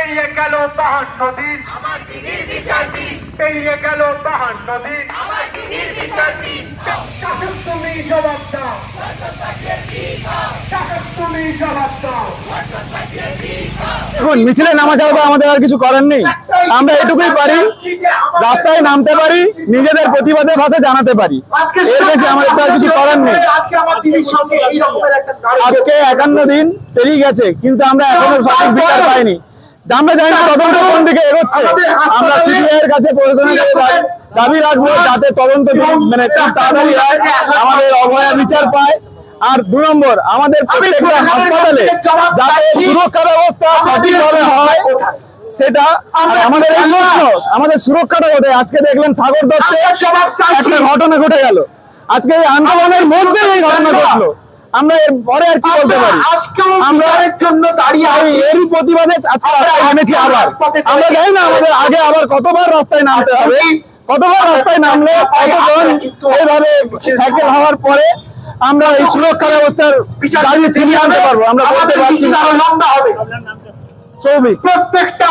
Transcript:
পেরিয়ে গেল বাহান্ন দিন। আমার দিদির বিচার দিন। পেরিয়ে গেল বাহান্ন দিন। আমার দিদির বিচার দিন। শাসক তুমি জবাব দাও। শাসক তুমি জবাব দাও। দেখুন মিছিলে নামা ছাড়া তো আমাদের আর কিছু করার নেই। আমরা এটুকুই পারি। রাস্তায় নামতে পারি নিজেদের প্রতিবাদের ভাষা জানাতে পারি। এর বেশি আমাদের তো আর কিছু করার নেই। আজকে একান্ন দিন পেরিয়ে গেছে কিন্তু আমরা এখনও সঠিক বিচার পাইনি। আমরা জানি না তদন্ত কোন দিকে এগোচ্ছে। আমরা সিবিআই এর কাছে প্রশাসনের দাবি- দাবি রাখব যাতে তদন্ত মানে তাড়াতাড়ি হয় আমাদের অবহেলা বিচার পায়। আর দু নম্বর আমাদের প্রত্যেকটা হাসপাতালে যাতে সুরক্ষা ব্যবস্থা সঠিকভাবে হয় সেটা আমাদের এই প্রশ্ন আমাদের সুরক্ষাটা কোথায়? আজকে দেখলেন সাগর দত্তে একটা ঘটনা ঘটে গেল। আজকে এই আন্দোলনের মধ্যে এই ঘটনা ঘটলো। আমরা পরে আর কি বলতে পারি? আমরা জন্য দাঁড়িয়ে আছি। এরই প্রতিবাদে আজকে আবার। আমরা জানি না আমাদের আগে আবার কতবার রাস্তায় নামতে হবে। কতবার রাস্তায় নামলে কতজন এইভাবে ট্যাকেল হওয়ার পরে আমরা এই সুরক্ষা ব্যবস্থার দাঁড়িয়ে ছিনিয়ে আনতে পারব। আমরা বলতে আমাদের পারছি না। হবে। সৌভিক। প্রত্যেকটা